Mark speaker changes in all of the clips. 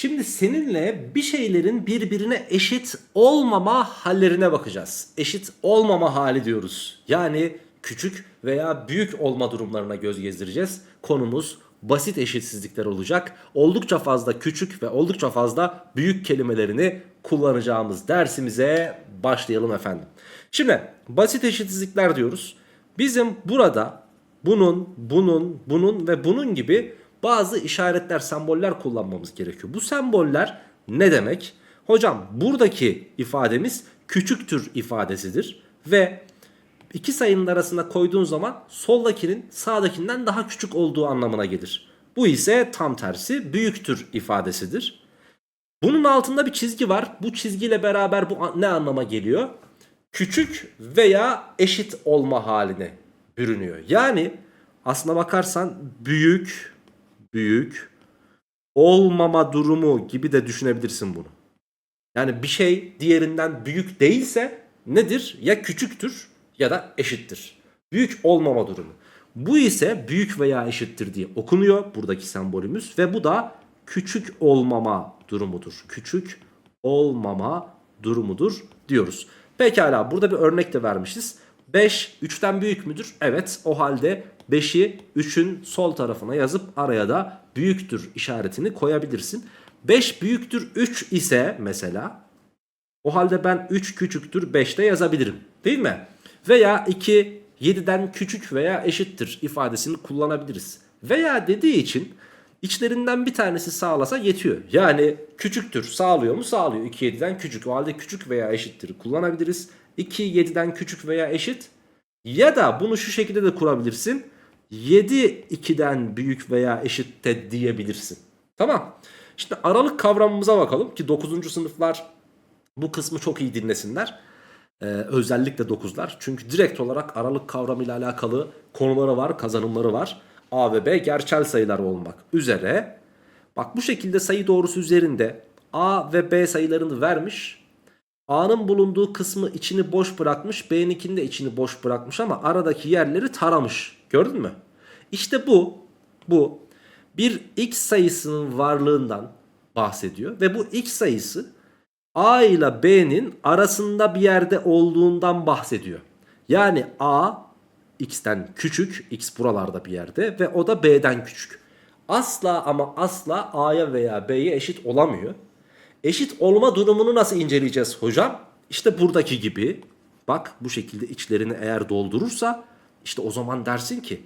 Speaker 1: Şimdi seninle bir şeylerin birbirine eşit olmama hallerine bakacağız. Eşit olmama hali diyoruz. Yani küçük veya büyük olma durumlarına göz gezdireceğiz. Konumuz basit eşitsizlikler olacak. Oldukça fazla küçük ve oldukça fazla büyük kelimelerini kullanacağımız dersimize başlayalım efendim. Şimdi basit eşitsizlikler diyoruz. Bizim burada bunun, bunun, bunun ve bunun gibi bazı işaretler, semboller kullanmamız gerekiyor. Bu semboller ne demek? Hocam buradaki ifademiz küçüktür ifadesidir ve iki sayının arasına koyduğun zaman soldakinin sağdakinden daha küçük olduğu anlamına gelir. Bu ise tam tersi büyüktür ifadesidir. Bunun altında bir çizgi var. Bu çizgiyle beraber bu ne anlama geliyor? Küçük veya eşit olma haline bürünüyor. Yani aslına bakarsan büyük, büyük olmama durumu gibi de düşünebilirsin bunu. Yani bir şey diğerinden büyük değilse nedir? Ya küçüktür ya da eşittir. Büyük olmama durumu. Bu ise büyük veya eşittir diye okunuyor buradaki sembolümüz ve bu da küçük olmama durumudur. Küçük olmama durumudur diyoruz. Pekala burada bir örnek de vermişiz. 5 3'ten büyük müdür? Evet o halde 5'i 3'ün sol tarafına yazıp araya da büyüktür işaretini koyabilirsin. 5 büyüktür 3 ise mesela o halde ben 3 küçüktür 5'te yazabilirim. Değil mi? Veya 2 7'den küçük veya eşittir ifadesini kullanabiliriz. Veya dediği için içlerinden bir tanesi sağlasa yetiyor. Yani küçüktür sağlıyor mu? Sağlıyor. 2 7'den küçük. O halde küçük veya eşittir kullanabiliriz. 2 7'den küçük veya eşit. Ya da bunu şu şekilde de kurabilirsin. 7 2'den büyük veya eşit de diyebilirsin. Tamam. Şimdi aralık kavramımıza bakalım ki 9. sınıflar bu kısmı çok iyi dinlesinler. Ee, özellikle 9'lar. Çünkü direkt olarak aralık kavramıyla alakalı konuları var, kazanımları var. A ve B gerçel sayılar olmak üzere. Bak bu şekilde sayı doğrusu üzerinde A ve B sayılarını vermiş. A'nın bulunduğu kısmı içini boş bırakmış. B'ninkini de içini boş bırakmış ama aradaki yerleri taramış. Gördün mü? İşte bu bu bir x sayısının varlığından bahsediyor ve bu x sayısı A ile B'nin arasında bir yerde olduğundan bahsediyor. Yani A x'ten küçük, x buralarda bir yerde ve o da B'den küçük. Asla ama asla A'ya veya B'ye eşit olamıyor. Eşit olma durumunu nasıl inceleyeceğiz hocam? İşte buradaki gibi bak bu şekilde içlerini eğer doldurursa işte o zaman dersin ki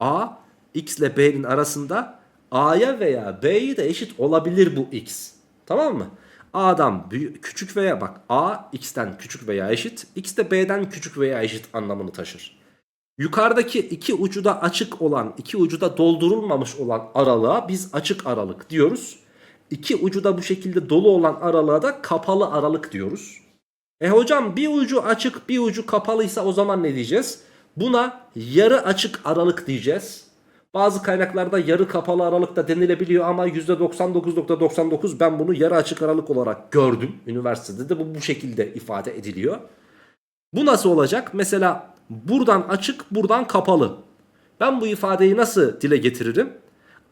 Speaker 1: A x ile B'nin arasında A'ya veya B'ye de eşit olabilir bu x. Tamam mı? A'dan küçük veya bak A x'ten küçük veya eşit, x de B'den küçük veya eşit anlamını taşır. Yukarıdaki iki ucu da açık olan, iki ucu da doldurulmamış olan aralığa biz açık aralık diyoruz. İki ucu da bu şekilde dolu olan aralığa da kapalı aralık diyoruz. E hocam bir ucu açık bir ucu kapalıysa o zaman ne diyeceğiz? Buna yarı açık aralık diyeceğiz. Bazı kaynaklarda yarı kapalı aralık da denilebiliyor ama %99.99 ben bunu yarı açık aralık olarak gördüm. Üniversitede de bu bu şekilde ifade ediliyor. Bu nasıl olacak? Mesela buradan açık buradan kapalı. Ben bu ifadeyi nasıl dile getiririm?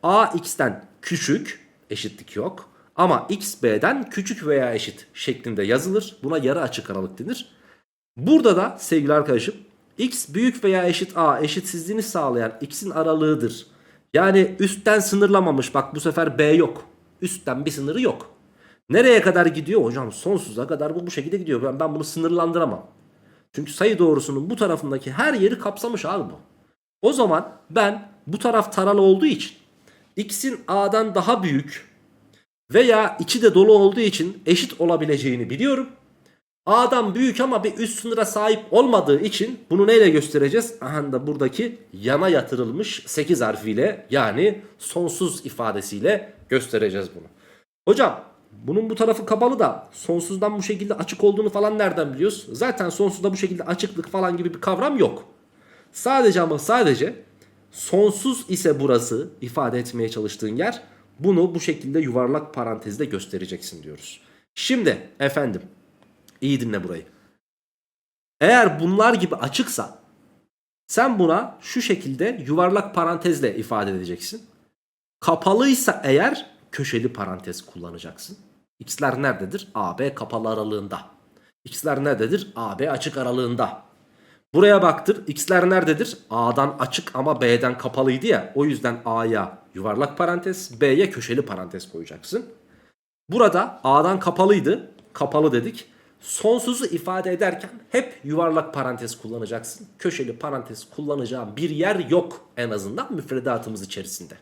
Speaker 1: A x'ten küçük eşitlik yok. Ama x b'den küçük veya eşit şeklinde yazılır. Buna yarı açık aralık denir. Burada da sevgili arkadaşım x büyük veya eşit a eşitsizliğini sağlayan x'in aralığıdır. Yani üstten sınırlamamış. Bak bu sefer b yok. Üstten bir sınırı yok. Nereye kadar gidiyor? Hocam sonsuza kadar bu bu şekilde gidiyor. Ben, ben bunu sınırlandıramam. Çünkü sayı doğrusunun bu tarafındaki her yeri kapsamış abi bu. O zaman ben bu taraf taralı olduğu için x'in a'dan daha büyük veya içi de dolu olduğu için eşit olabileceğini biliyorum. A'dan büyük ama bir üst sınıra sahip olmadığı için bunu neyle göstereceğiz? Aha da buradaki yana yatırılmış 8 harfiyle yani sonsuz ifadesiyle göstereceğiz bunu. Hocam bunun bu tarafı kapalı da sonsuzdan bu şekilde açık olduğunu falan nereden biliyoruz? Zaten sonsuzda bu şekilde açıklık falan gibi bir kavram yok. Sadece ama sadece sonsuz ise burası ifade etmeye çalıştığın yer bunu bu şekilde yuvarlak parantezde göstereceksin diyoruz. Şimdi efendim iyi dinle burayı. Eğer bunlar gibi açıksa sen buna şu şekilde yuvarlak parantezle ifade edeceksin. Kapalıysa eğer köşeli parantez kullanacaksın. X'ler nerededir? AB kapalı aralığında. X'ler nerededir? AB açık aralığında. Buraya baktır. X'ler nerededir? A'dan açık ama B'den kapalıydı ya. O yüzden A'ya yuvarlak parantez, B'ye köşeli parantez koyacaksın. Burada A'dan kapalıydı. Kapalı dedik. Sonsuzu ifade ederken hep yuvarlak parantez kullanacaksın. Köşeli parantez kullanacağın bir yer yok en azından müfredatımız içerisinde.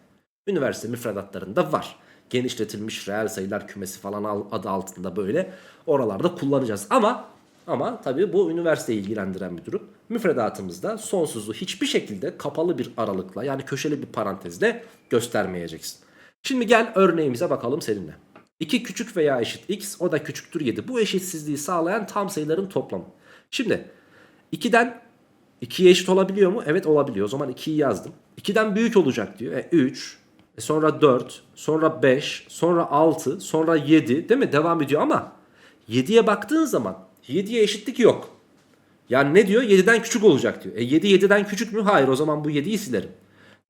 Speaker 1: Üniversite müfredatlarında var. Genişletilmiş reel sayılar kümesi falan al- adı altında böyle oralarda kullanacağız. Ama ama tabii bu üniversiteyi ilgilendiren bir durum. Müfredatımızda sonsuzu hiçbir şekilde kapalı bir aralıkla yani köşeli bir parantezle göstermeyeceksin. Şimdi gel örneğimize bakalım seninle. 2 küçük veya eşit x o da küçüktür 7. Bu eşitsizliği sağlayan tam sayıların toplamı. Şimdi 2'den 2'ye eşit olabiliyor mu? Evet olabiliyor. O zaman 2'yi yazdım. 2'den büyük olacak diyor. E 3, e sonra 4, sonra 5, sonra 6, sonra 7 değil mi? Devam ediyor ama 7'ye baktığın zaman 7'ye eşitlik yok. Yani ne diyor? 7'den küçük olacak diyor. E 7 7'den küçük mü? Hayır o zaman bu 7'yi silerim.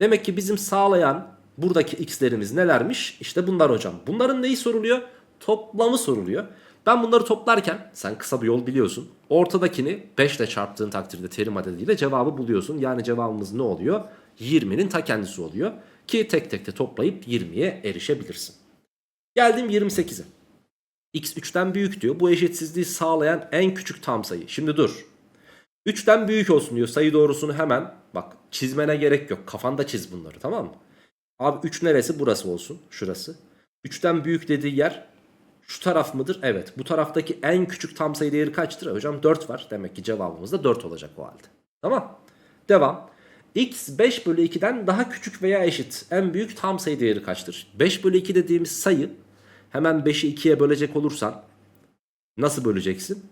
Speaker 1: Demek ki bizim sağlayan buradaki x'lerimiz nelermiş? İşte bunlar hocam. Bunların neyi soruluyor? Toplamı soruluyor. Ben bunları toplarken sen kısa bir yol biliyorsun. Ortadakini 5 ile çarptığın takdirde terim adediyle cevabı buluyorsun. Yani cevabımız ne oluyor? 20'nin ta kendisi oluyor. Ki tek tek de toplayıp 20'ye erişebilirsin. Geldim 28'e. X 3'ten büyük diyor. Bu eşitsizliği sağlayan en küçük tam sayı. Şimdi dur. 3'ten büyük olsun diyor. Sayı doğrusunu hemen bak çizmene gerek yok. Kafanda çiz bunları tamam mı? Abi 3 neresi? Burası olsun. Şurası. 3'ten büyük dediği yer şu taraf mıdır? Evet. Bu taraftaki en küçük tam sayı değeri kaçtır? E Hocam 4 var. Demek ki cevabımız da 4 olacak o halde. Tamam. Devam. x 5 bölü 2'den daha küçük veya eşit. En büyük tam sayı değeri kaçtır? 5 bölü 2 dediğimiz sayı hemen 5'i 2'ye bölecek olursan nasıl böleceksin?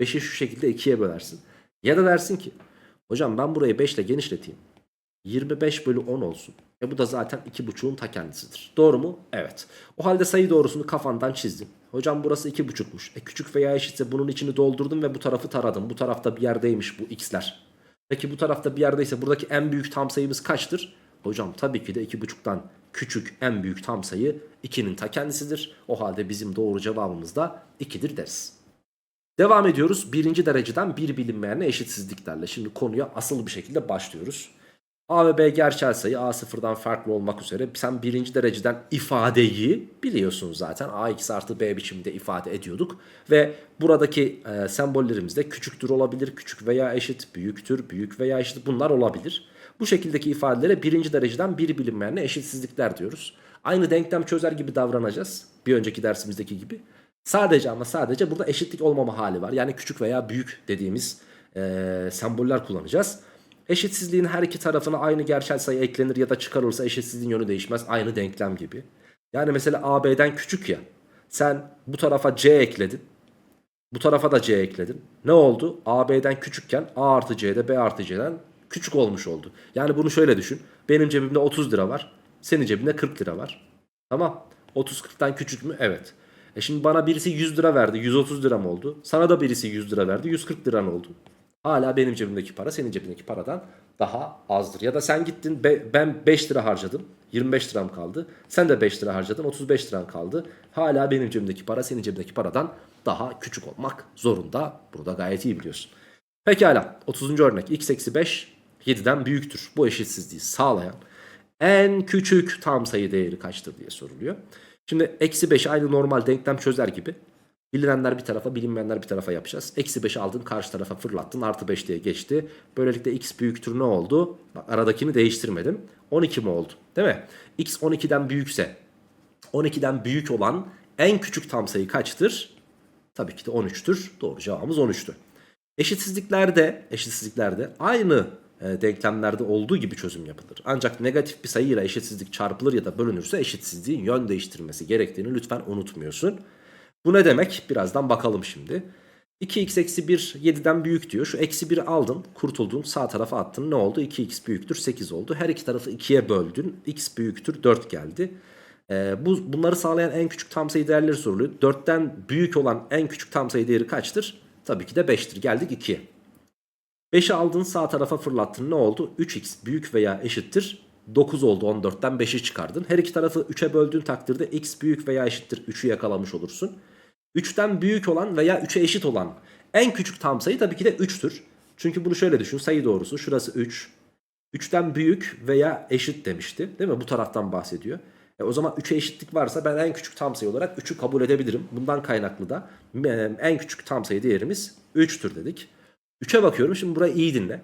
Speaker 1: 5'i şu şekilde 2'ye bölersin. Ya da dersin ki hocam ben burayı 5 ile genişleteyim. 25 bölü 10 olsun. E bu da zaten 2,5'un ta kendisidir. Doğru mu? Evet. O halde sayı doğrusunu kafandan çizdin. Hocam burası 2,5'muş. E küçük veya eşitse bunun içini doldurdum ve bu tarafı taradım. Bu tarafta bir yerdeymiş bu x'ler. Peki bu tarafta bir yerdeyse buradaki en büyük tam sayımız kaçtır? Hocam tabii ki de 2,5'tan küçük en büyük tam sayı 2'nin ta kendisidir. O halde bizim doğru cevabımız da 2'dir deriz. Devam ediyoruz. Birinci dereceden bir bilinmeyenle eşitsizliklerle. Şimdi konuya asıl bir şekilde başlıyoruz. A ve B gerçel sayı A sıfırdan farklı olmak üzere sen birinci dereceden ifadeyi biliyorsun zaten. AX artı B biçiminde ifade ediyorduk. Ve buradaki e, sembollerimiz de küçüktür olabilir, küçük veya eşit, büyüktür, büyük veya eşit bunlar olabilir. Bu şekildeki ifadelere birinci dereceden bir bilinmeyenle eşitsizlikler diyoruz. Aynı denklem çözer gibi davranacağız. Bir önceki dersimizdeki gibi. Sadece ama sadece burada eşitlik olmama hali var. Yani küçük veya büyük dediğimiz e, semboller kullanacağız. Eşitsizliğin her iki tarafına aynı gerçel sayı eklenir ya da çıkarılırsa eşitsizliğin yönü değişmez. Aynı denklem gibi. Yani mesela AB'den küçük ya. Sen bu tarafa C ekledin. Bu tarafa da C ekledin. Ne oldu? AB'den küçükken A artı C'de B artı C'den küçük olmuş oldu. Yani bunu şöyle düşün. Benim cebimde 30 lira var. Senin cebinde 40 lira var. Tamam. 30-40'tan küçük mü? Evet. E şimdi bana birisi 100 lira verdi. 130 lira mı oldu? Sana da birisi 100 lira verdi. 140 lira ne oldu? Hala benim cebimdeki para senin cebindeki paradan daha azdır. Ya da sen gittin be- ben 5 lira harcadım. 25 liram kaldı. Sen de 5 lira harcadın. 35 liran kaldı. Hala benim cebimdeki para senin cebindeki paradan daha küçük olmak zorunda. Burada gayet iyi biliyorsun. Pekala 30. örnek x eksi 5 7'den büyüktür. Bu eşitsizliği sağlayan en küçük tam sayı değeri kaçtır diye soruluyor. Şimdi eksi 5 aynı normal denklem çözer gibi. Bilinenler bir tarafa bilinmeyenler bir tarafa yapacağız. Eksi 5'i aldın karşı tarafa fırlattın artı 5 diye geçti. Böylelikle x büyüktür ne oldu? Bak aradakini değiştirmedim. 12 mi oldu? Değil mi? x 12'den büyükse 12'den büyük olan en küçük tam sayı kaçtır? Tabii ki de 13'tür. Doğru cevabımız 13'tü. Eşitsizliklerde, eşitsizliklerde aynı denklemlerde olduğu gibi çözüm yapılır. Ancak negatif bir sayıyla eşitsizlik çarpılır ya da bölünürse eşitsizliğin yön değiştirmesi gerektiğini lütfen unutmuyorsun. Bu ne demek? Birazdan bakalım şimdi. 2x eksi 1 7'den büyük diyor. Şu eksi 1'i aldın kurtuldun sağ tarafa attın ne oldu? 2x büyüktür 8 oldu. Her iki tarafı 2'ye böldün. x büyüktür 4 geldi. Ee, bu, bunları sağlayan en küçük tam sayı değerleri soruluyor. 4'ten büyük olan en küçük tam sayı değeri kaçtır? Tabii ki de 5'tir. Geldik 2'ye. 5'i aldın sağ tarafa fırlattın ne oldu? 3x büyük veya eşittir 9 oldu 14'ten 5'i çıkardın. Her iki tarafı 3'e böldüğün takdirde x büyük veya eşittir 3'ü yakalamış olursun. 3'ten büyük olan veya 3'e eşit olan en küçük tam sayı tabii ki de 3'tür. Çünkü bunu şöyle düşün sayı doğrusu şurası 3. 3'ten büyük veya eşit demişti değil mi? Bu taraftan bahsediyor. E o zaman 3'e eşitlik varsa ben en küçük tam sayı olarak 3'ü kabul edebilirim. Bundan kaynaklı da e, en küçük tam sayı değerimiz 3'tür dedik. 3'e bakıyorum şimdi burayı iyi dinle.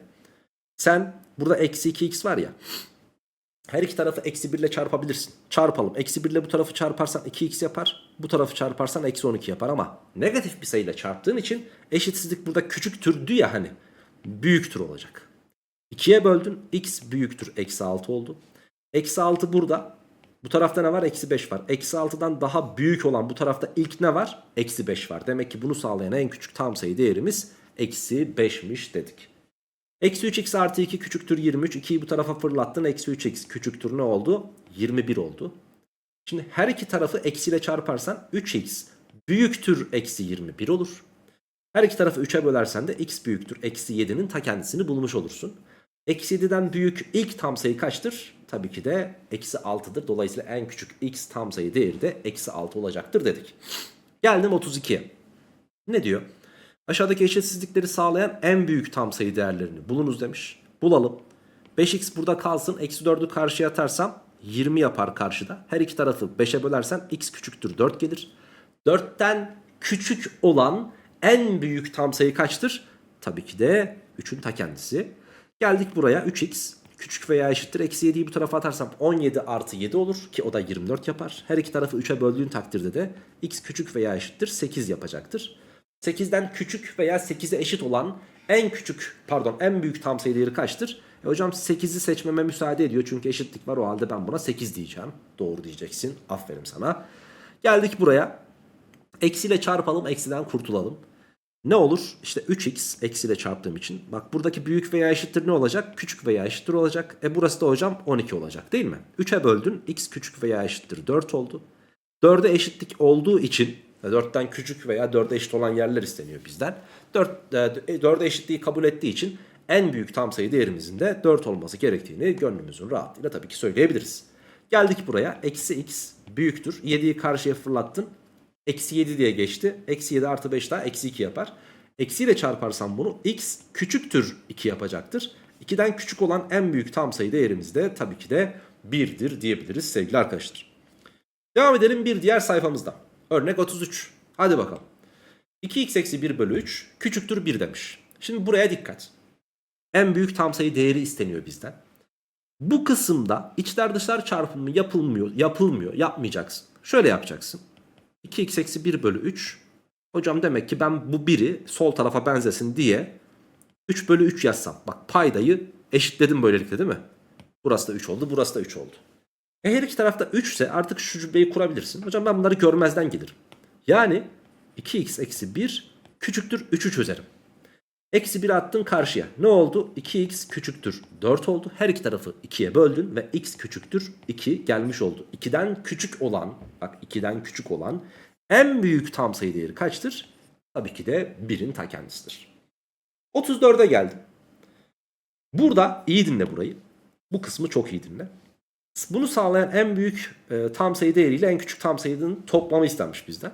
Speaker 1: Sen burada eksi 2x var ya. Her iki tarafı eksi 1 ile çarpabilirsin. Çarpalım. Eksi 1 ile bu tarafı çarparsan 2x yapar. Bu tarafı çarparsan eksi 12 yapar ama negatif bir sayıyla çarptığın için eşitsizlik burada küçüktürdü ya hani. Büyüktür olacak. 2'ye böldün. x büyüktür. Eksi 6 oldu. Eksi 6 burada. Bu tarafta ne var? Eksi 5 var. Eksi 6'dan daha büyük olan bu tarafta ilk ne var? Eksi 5 var. Demek ki bunu sağlayan en küçük tam sayı değerimiz eksi 5'miş dedik. Eksi 3x artı 2 küçüktür 23. 2'yi bu tarafa fırlattın. Eksi 3x küçüktür ne oldu? 21 oldu. Şimdi her iki tarafı eksiyle çarparsan 3x büyüktür eksi 21 olur. Her iki tarafı 3'e bölersen de x büyüktür eksi 7'nin ta kendisini bulmuş olursun. Eksi 7'den büyük ilk tam sayı kaçtır? Tabii ki de eksi 6'dır. Dolayısıyla en küçük x tam sayı değeri de eksi 6 olacaktır dedik. Geldim 32'ye. Ne diyor? Aşağıdaki eşitsizlikleri sağlayan en büyük tam sayı değerlerini bulunuz demiş. Bulalım. 5x burada kalsın. Eksi 4'ü karşıya atarsam 20 yapar karşıda. Her iki tarafı 5'e bölersem x küçüktür 4 gelir. 4'ten küçük olan en büyük tam sayı kaçtır? Tabii ki de 3'ün ta kendisi. Geldik buraya 3x küçük veya eşittir. Eksi 7'yi bu tarafa atarsam 17 artı 7 olur ki o da 24 yapar. Her iki tarafı 3'e böldüğün takdirde de x küçük veya eşittir 8 yapacaktır. 8'den küçük veya 8'e eşit olan en küçük pardon en büyük tam sayı değeri kaçtır? E hocam 8'i seçmeme müsaade ediyor çünkü eşitlik var o halde ben buna 8 diyeceğim. Doğru diyeceksin. Aferin sana. Geldik buraya. Eksiyle çarpalım eksiden kurtulalım. Ne olur? İşte 3x eksiyle çarptığım için. Bak buradaki büyük veya eşittir ne olacak? Küçük veya eşittir olacak. E burası da hocam 12 olacak değil mi? 3'e böldün. x küçük veya eşittir 4 oldu. 4'e eşitlik olduğu için 4'ten küçük veya 4'e eşit olan yerler isteniyor bizden. 4, 4'e eşitliği kabul ettiği için en büyük tam sayı değerimizin de 4 olması gerektiğini gönlümüzün rahatlığıyla tabii ki söyleyebiliriz. Geldik buraya. Eksi x büyüktür. 7'yi karşıya fırlattın. Eksi 7 diye geçti. Eksi 7 artı 5 daha eksi 2 yapar. Eksiyle çarparsam bunu x küçüktür 2 yapacaktır. 2'den küçük olan en büyük tam sayı değerimiz de tabii ki de 1'dir diyebiliriz sevgili arkadaşlar. Devam edelim bir diğer sayfamızda. Örnek 33. Hadi bakalım. 2x eksi 1 bölü 3 küçüktür 1 demiş. Şimdi buraya dikkat. En büyük tam sayı değeri isteniyor bizden. Bu kısımda içler dışlar çarpımı yapılmıyor, yapılmıyor, yapmayacaksın. Şöyle yapacaksın. 2x eksi 1 bölü 3. Hocam demek ki ben bu 1'i sol tarafa benzesin diye 3 bölü 3 yazsam. Bak paydayı eşitledim böylelikle değil mi? Burası da 3 oldu, burası da 3 oldu. E her iki tarafta 3 ise artık şu cümleyi kurabilirsin. Hocam ben bunları görmezden gelirim. Yani 2x eksi 1 küçüktür 3'ü çözerim. Eksi 1 attın karşıya. Ne oldu? 2x küçüktür 4 oldu. Her iki tarafı 2'ye böldün ve x küçüktür 2 gelmiş oldu. 2'den küçük olan bak 2'den küçük olan en büyük tam sayı değeri kaçtır? Tabii ki de 1'in ta kendisidir. 34'e geldim. Burada iyi dinle burayı. Bu kısmı çok iyi dinle. Bunu sağlayan en büyük e, tam sayı değeriyle en küçük tam sayının toplamı istenmiş bizden.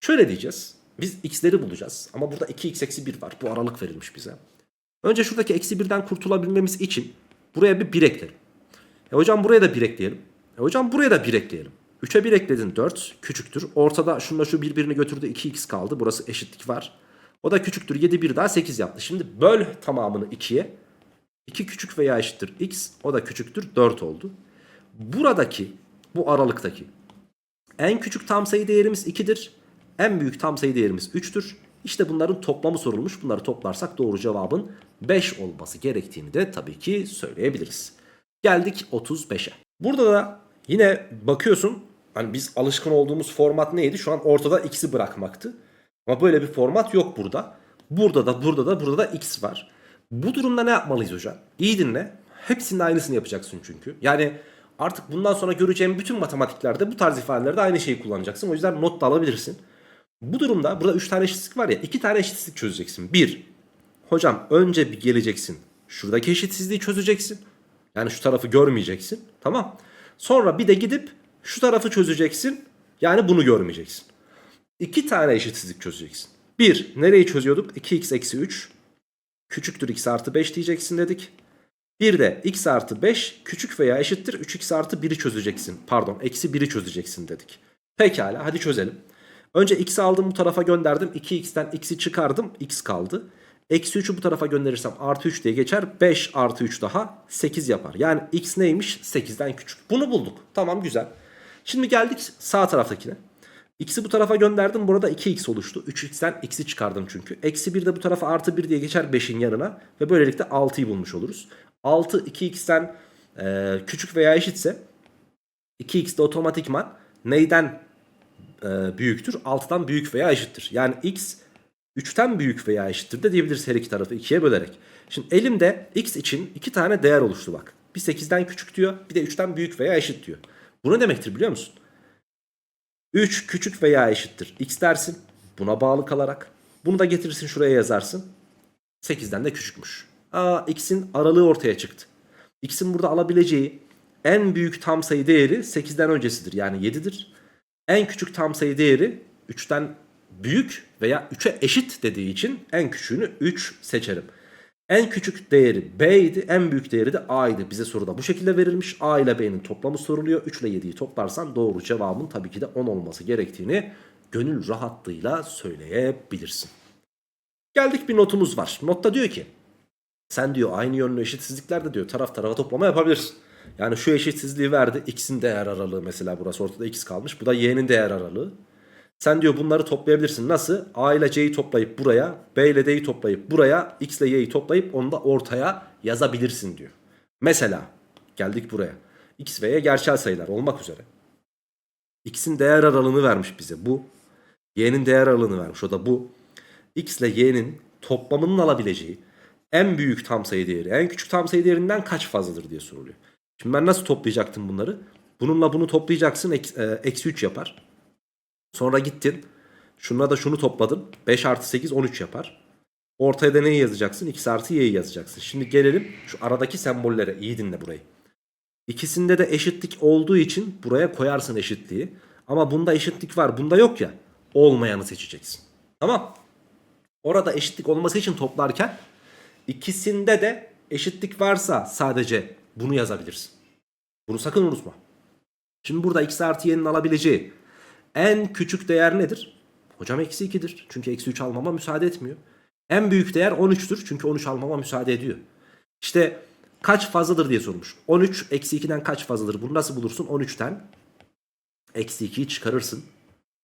Speaker 1: Şöyle diyeceğiz. Biz x'leri bulacağız. Ama burada 2x eksi 1 var. Bu aralık verilmiş bize. Önce şuradaki eksi 1'den kurtulabilmemiz için buraya bir 1 ekleyelim. E hocam buraya da 1 ekleyelim. E hocam buraya da 1 ekleyelim. 3'e 1 ekledin 4 küçüktür. Ortada şunla şu birbirini götürdü 2x kaldı. Burası eşitlik var. O da küçüktür 7 1 daha 8 yaptı. Şimdi böl tamamını 2'ye. 2 küçük veya eşittir x. O da küçüktür 4 oldu. Buradaki bu aralıktaki en küçük tam sayı değerimiz 2'dir. En büyük tam sayı değerimiz 3'tür. İşte bunların toplamı sorulmuş. Bunları toplarsak doğru cevabın 5 olması gerektiğini de tabii ki söyleyebiliriz. Geldik 35'e. Burada da yine bakıyorsun hani biz alışkın olduğumuz format neydi? Şu an ortada x'i bırakmaktı. Ama böyle bir format yok burada. Burada da burada da burada da x var. Bu durumda ne yapmalıyız hocam? İyi dinle. Hepsinin aynısını yapacaksın çünkü. Yani artık bundan sonra göreceğim bütün matematiklerde bu tarz ifadelerde aynı şeyi kullanacaksın. O yüzden not da alabilirsin. Bu durumda burada 3 tane eşitsizlik var ya 2 tane eşitsizlik çözeceksin. 1. Hocam önce bir geleceksin. Şuradaki eşitsizliği çözeceksin. Yani şu tarafı görmeyeceksin. Tamam. Sonra bir de gidip şu tarafı çözeceksin. Yani bunu görmeyeceksin. İki tane eşitsizlik çözeceksin. Bir, nereyi çözüyorduk? 2x eksi 3 küçüktür x artı 5 diyeceksin dedik. Bir de x artı 5 küçük veya eşittir 3x artı 1'i çözeceksin. Pardon eksi 1'i çözeceksin dedik. Pekala hadi çözelim. Önce x'i aldım bu tarafa gönderdim. 2x'ten x'i çıkardım. x kaldı. Eksi 3'ü bu tarafa gönderirsem artı 3 diye geçer. 5 artı 3 daha 8 yapar. Yani x neymiş? 8'den küçük. Bunu bulduk. Tamam güzel. Şimdi geldik sağ taraftakine. X'i bu tarafa gönderdim. Burada 2x oluştu. 3x'ten x'i çıkardım çünkü. Eksi 1 de bu tarafa artı 1 diye geçer 5'in yanına. Ve böylelikle 6'yı bulmuş oluruz. 6 2x'ten e, küçük veya eşitse 2x de otomatikman neyden e, büyüktür? 6'dan büyük veya eşittir. Yani x 3'ten büyük veya eşittir de diyebiliriz her iki tarafı 2'ye bölerek. Şimdi elimde x için iki tane değer oluştu bak. Bir 8'den küçük diyor bir de 3'ten büyük veya eşit diyor. Bu ne demektir biliyor musun? 3 küçük veya eşittir x dersin buna bağlı kalarak. Bunu da getirirsin şuraya yazarsın. 8'den de küçükmüş. Aa x'in aralığı ortaya çıktı. X'in burada alabileceği en büyük tam sayı değeri 8'den öncesidir yani 7'dir. En küçük tam sayı değeri 3'ten büyük veya 3'e eşit dediği için en küçüğünü 3 seçerim. En küçük değeri B idi, en büyük değeri de A idi. Bize soruda bu şekilde verilmiş. A ile B'nin toplamı soruluyor. 3 ile 7'yi toplarsan doğru cevabın tabii ki de 10 olması gerektiğini gönül rahatlığıyla söyleyebilirsin. Geldik bir notumuz var. Notta diyor ki sen diyor aynı yönlü eşitsizliklerde diyor taraf tarafa toplama yapabilirsin. Yani şu eşitsizliği verdi. X'in değer aralığı mesela burası ortada X kalmış. Bu da Y'nin değer aralığı. Sen diyor bunları toplayabilirsin. Nasıl? A ile C'yi toplayıp buraya, B ile D'yi toplayıp buraya, X ile Y'yi toplayıp onu da ortaya yazabilirsin diyor. Mesela geldik buraya. X ve Y gerçel sayılar olmak üzere. X'in değer aralığını vermiş bize bu. Y'nin değer aralığını vermiş o da bu. X ile Y'nin toplamının alabileceği en büyük tam sayı değeri, en küçük tam sayı değerinden kaç fazladır diye soruluyor. Şimdi ben nasıl toplayacaktım bunları? Bununla bunu toplayacaksın e, eksi 3 yapar. Sonra gittin. Şununla da şunu topladın. 5 artı 8 13 yapar. Ortaya da neyi yazacaksın? X artı y'yi yazacaksın. Şimdi gelelim şu aradaki sembollere. İyi dinle burayı. İkisinde de eşitlik olduğu için buraya koyarsın eşitliği. Ama bunda eşitlik var. Bunda yok ya. Olmayanı seçeceksin. Tamam. Orada eşitlik olması için toplarken ikisinde de eşitlik varsa sadece bunu yazabilirsin. Bunu sakın unutma. Şimdi burada x artı y'nin alabileceği en küçük değer nedir? Hocam eksi 2'dir. Çünkü eksi 3 almama müsaade etmiyor. En büyük değer 13'tür. Çünkü 13 almama müsaade ediyor. İşte kaç fazladır diye sormuş. 13 eksi 2'den kaç fazladır? Bunu nasıl bulursun? 13'ten eksi 2'yi çıkarırsın.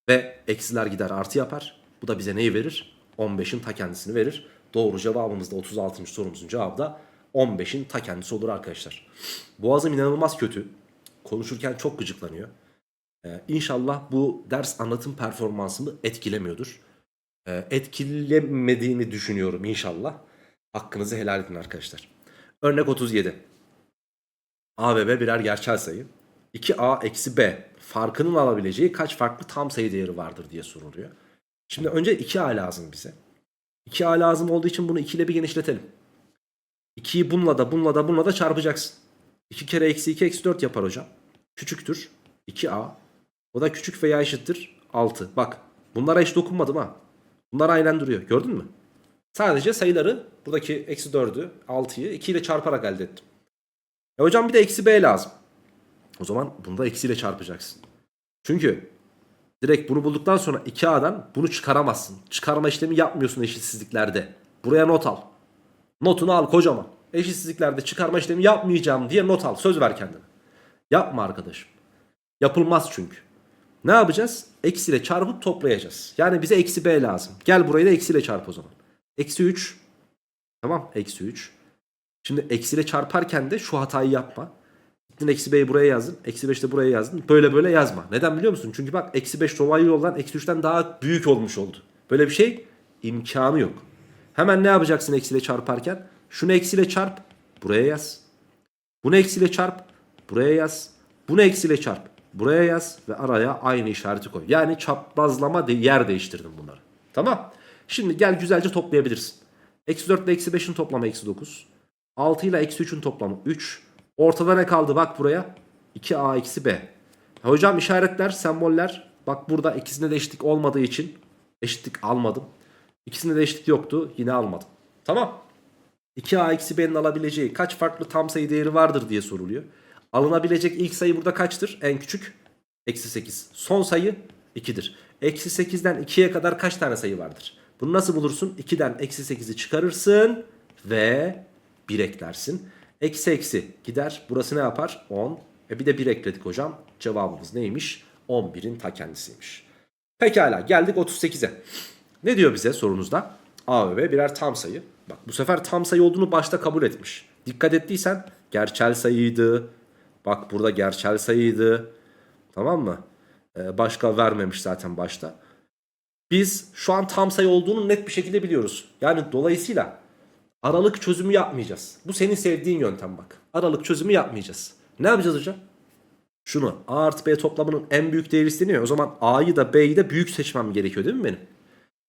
Speaker 1: Ve eksiler gider artı yapar. Bu da bize neyi verir? 15'in ta kendisini verir. Doğru cevabımız da 36. sorumuzun cevabı da 15'in ta kendisi olur arkadaşlar. Boğazım inanılmaz kötü. Konuşurken çok gıcıklanıyor. Ee, inşallah bu ders anlatım performansımı etkilemiyordur. Ee, etkilemediğini düşünüyorum inşallah. Hakkınızı helal edin arkadaşlar. Örnek 37. A ve B birer gerçel sayı. 2A eksi B farkının alabileceği kaç farklı tam sayı değeri vardır diye soruluyor. Şimdi önce 2A lazım bize. 2A lazım olduğu için bunu 2 ile bir genişletelim. 2'yi bununla da bununla da bununla da çarpacaksın. 2 kere eksi 2 eksi 4 yapar hocam. Küçüktür. 2A. O da küçük veya eşittir 6. Bak bunlara hiç dokunmadım ha. Bunlar aynen duruyor. Gördün mü? Sadece sayıları buradaki eksi 4'ü 6'yı 2 ile çarparak elde ettim. E hocam bir de eksi b lazım. O zaman bunu da eksiyle çarpacaksın. Çünkü direkt bunu bulduktan sonra 2a'dan bunu çıkaramazsın. Çıkarma işlemi yapmıyorsun eşitsizliklerde. Buraya not al. Notunu al kocaman. Eşitsizliklerde çıkarma işlemi yapmayacağım diye not al. Söz ver kendine. Yapma arkadaşım. Yapılmaz çünkü. Ne yapacağız? Eksiyle çarpıp toplayacağız. Yani bize eksi b lazım. Gel burayı da eksiyle çarp o zaman. Eksi 3. Tamam eksi 3. Şimdi eksiyle çarparken de şu hatayı yapma. Gittin eksi b'yi buraya yazdın. Eksi 5 de buraya yazdın. Böyle böyle yazma. Neden biliyor musun? Çünkü bak eksi 5 dolaylı yoldan eksi 3'ten daha büyük olmuş oldu. Böyle bir şey imkanı yok. Hemen ne yapacaksın eksiyle çarparken? Şunu eksiyle çarp. Buraya yaz. Bunu eksiyle çarp. Buraya yaz. Bunu eksiyle çarp. Buraya yaz ve araya aynı işareti koy. Yani çaprazlama de yer değiştirdim bunları. Tamam. Şimdi gel güzelce toplayabilirsin. Eksi 4 ile eksi 5'in toplamı eksi 9. 6 ile eksi 3'ün toplamı 3. Ortada ne kaldı bak buraya. 2a eksi b. Hocam işaretler, semboller. Bak burada ikisinde de eşitlik olmadığı için eşitlik almadım. İkisinde de eşitlik yoktu. Yine almadım. Tamam. 2a eksi b'nin alabileceği kaç farklı tam sayı değeri vardır diye soruluyor. Alınabilecek ilk sayı burada kaçtır? En küçük. Eksi 8. Son sayı 2'dir. Eksi 8'den 2'ye kadar kaç tane sayı vardır? Bunu nasıl bulursun? 2'den eksi 8'i çıkarırsın ve 1 eklersin. Eksi eksi gider. Burası ne yapar? 10. E bir de 1 ekledik hocam. Cevabımız neymiş? 11'in ta kendisiymiş. Pekala geldik 38'e. Ne diyor bize sorunuzda? A ve B birer tam sayı. Bak bu sefer tam sayı olduğunu başta kabul etmiş. Dikkat ettiysen gerçel sayıydı. Bak burada gerçel sayıydı. Tamam mı? Ee, başka vermemiş zaten başta. Biz şu an tam sayı olduğunu net bir şekilde biliyoruz. Yani dolayısıyla aralık çözümü yapmayacağız. Bu senin sevdiğin yöntem bak. Aralık çözümü yapmayacağız. Ne yapacağız hocam? Şunu A artı B toplamının en büyük değeri isteniyor. O zaman A'yı da B'yi de büyük seçmem gerekiyor değil mi benim?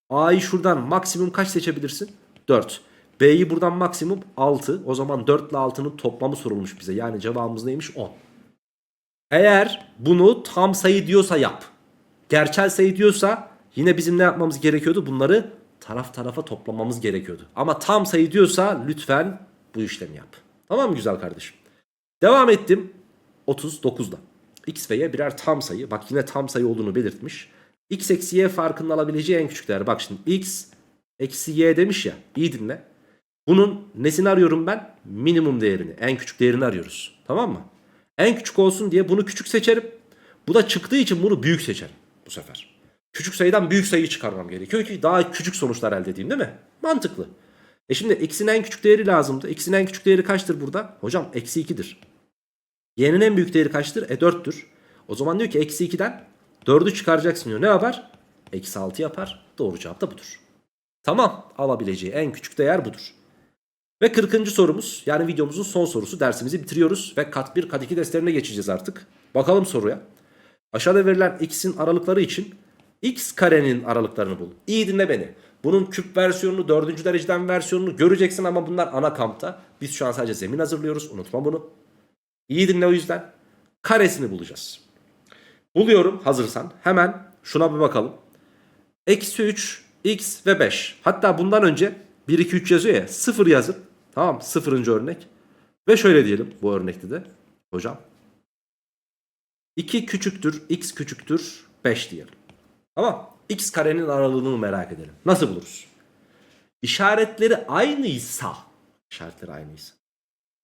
Speaker 1: A'yı şuradan maksimum kaç seçebilirsin? 4. B'yi buradan maksimum 6. O zaman 4 ile 6'nın toplamı sorulmuş bize. Yani cevabımız neymiş? 10. Eğer bunu tam sayı diyorsa yap. Gerçel sayı diyorsa yine bizim ne yapmamız gerekiyordu? Bunları taraf tarafa toplamamız gerekiyordu. Ama tam sayı diyorsa lütfen bu işlemi yap. Tamam mı güzel kardeşim? Devam ettim 39'da. X ve Y birer tam sayı. Bak yine tam sayı olduğunu belirtmiş. X eksi Y farkının alabileceği en küçük değer. Bak şimdi X eksi Y demiş ya. İyi dinle. Bunun nesini arıyorum ben? Minimum değerini. En küçük değerini arıyoruz. Tamam mı? En küçük olsun diye bunu küçük seçerim. Bu da çıktığı için bunu büyük seçerim bu sefer. Küçük sayıdan büyük sayıyı çıkarmam gerekiyor ki daha küçük sonuçlar elde edeyim değil mi? Mantıklı. E şimdi x'in en küçük değeri lazımdı. X'in en küçük değeri kaçtır burada? Hocam eksi 2'dir. Y'nin en büyük değeri kaçtır? E 4'tür. O zaman diyor ki eksi 2'den 4'ü çıkaracaksın diyor. Ne yapar? Eksi 6 yapar. Doğru cevap da budur. Tamam alabileceği en küçük değer budur. Ve 40. sorumuz yani videomuzun son sorusu dersimizi bitiriyoruz ve kat 1 kat 2 derslerine geçeceğiz artık. Bakalım soruya. Aşağıda verilen x'in aralıkları için x karenin aralıklarını bul. İyi dinle beni. Bunun küp versiyonunu, dördüncü dereceden versiyonunu göreceksin ama bunlar ana kampta. Biz şu an sadece zemin hazırlıyoruz. Unutma bunu. İyi dinle o yüzden. Karesini bulacağız. Buluyorum hazırsan. Hemen şuna bir bakalım. Eksi 3, x ve 5. Hatta bundan önce 1, 2, 3 yazıyor ya. 0 yazın. Tamam sıfırıncı örnek. Ve şöyle diyelim bu örnekte de. Hocam. 2 küçüktür, x küçüktür 5 diyelim. Ama x karenin aralığını merak edelim. Nasıl buluruz? İşaretleri aynıysa. İşaretleri aynıysa.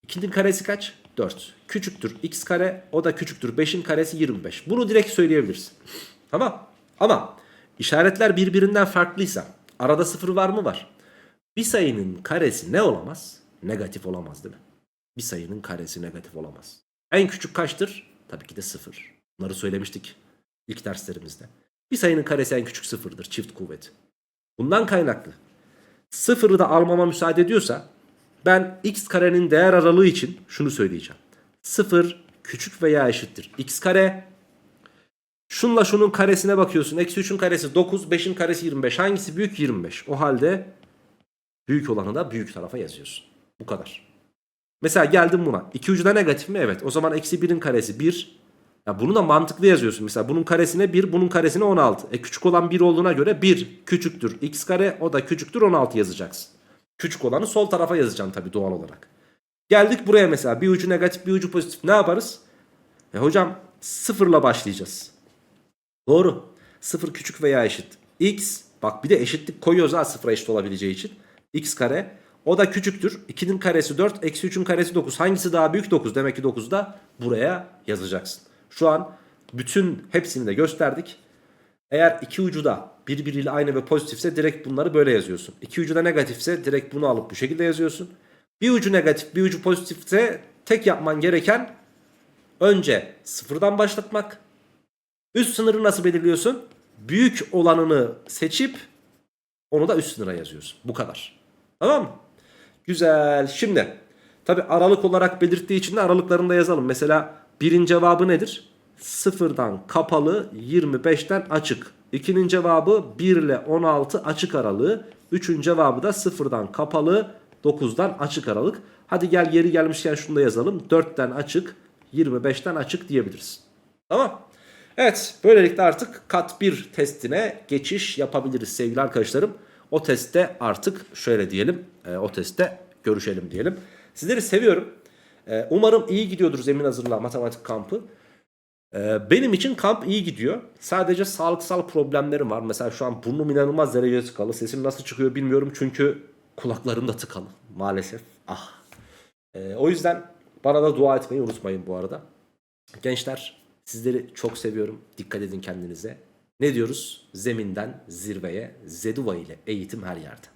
Speaker 1: 2'nin karesi kaç? 4. Küçüktür x kare o da küçüktür 5'in karesi 25. Bunu direkt söyleyebilirsin. Tamam. Ama işaretler birbirinden farklıysa arada sıfır var mı var. Bir sayının karesi ne olamaz? Negatif olamaz değil mi? Bir sayının karesi negatif olamaz. En küçük kaçtır? Tabii ki de sıfır. Bunları söylemiştik ilk derslerimizde. Bir sayının karesi en küçük sıfırdır. Çift kuvvet. Bundan kaynaklı. Sıfırı da almama müsaade ediyorsa ben x karenin değer aralığı için şunu söyleyeceğim. 0 küçük veya eşittir. x kare şunla şunun karesine bakıyorsun. Eksi 3'ün karesi 9, 5'in karesi 25. Hangisi büyük? 25. O halde büyük olanı da büyük tarafa yazıyorsun. Bu kadar. Mesela geldim buna. İki ucu da negatif mi? Evet. O zaman eksi 1'in karesi 1. Ya bunu da mantıklı yazıyorsun. Mesela bunun karesine 1, bunun karesine 16. E küçük olan 1 olduğuna göre 1 küçüktür x kare o da küçüktür 16 yazacaksın. Küçük olanı sol tarafa yazacaksın tabii doğal olarak. Geldik buraya mesela bir ucu negatif bir ucu pozitif ne yaparız? E hocam sıfırla başlayacağız. Doğru. Sıfır küçük veya eşit. X bak bir de eşitlik koyuyoruz ha sıfıra eşit olabileceği için. X kare o da küçüktür. 2'nin karesi 4 eksi 3'ün karesi 9. Hangisi daha büyük 9? Demek ki 9 da buraya yazacaksın. Şu an bütün hepsini de gösterdik. Eğer iki ucu da birbiriyle aynı ve pozitifse direkt bunları böyle yazıyorsun. İki ucu da negatifse direkt bunu alıp bu şekilde yazıyorsun. Bir ucu negatif bir ucu pozitifse tek yapman gereken önce sıfırdan başlatmak. Üst sınırı nasıl belirliyorsun? Büyük olanını seçip onu da üst sınıra yazıyorsun. Bu kadar. Tamam mı? Güzel. Şimdi tabi aralık olarak belirttiği için de aralıklarını da yazalım. Mesela birin cevabı nedir? Sıfırdan kapalı 25'ten açık. 2'nin cevabı 1 ile 16 açık aralığı. 3'ün cevabı da sıfırdan kapalı 9'dan açık aralık. Hadi gel yeri gelmişken şunu da yazalım. 4'ten açık 25'ten açık diyebiliriz. Tamam. Evet böylelikle artık kat 1 testine geçiş yapabiliriz sevgili arkadaşlarım. O testte artık şöyle diyelim e, o testte görüşelim diyelim. Sizleri seviyorum. E, umarım iyi gidiyordur zemin hazırlığa matematik kampı. E, benim için kamp iyi gidiyor. Sadece sağlıksal problemlerim var. Mesela şu an burnum inanılmaz derecede tıkalı. Sesim nasıl çıkıyor bilmiyorum çünkü kulaklarım da tıkalı maalesef. Ah. E, o yüzden bana da dua etmeyi unutmayın bu arada. Gençler sizleri çok seviyorum. Dikkat edin kendinize. Ne diyoruz? Zeminden zirveye, Zeduva ile eğitim her yerde.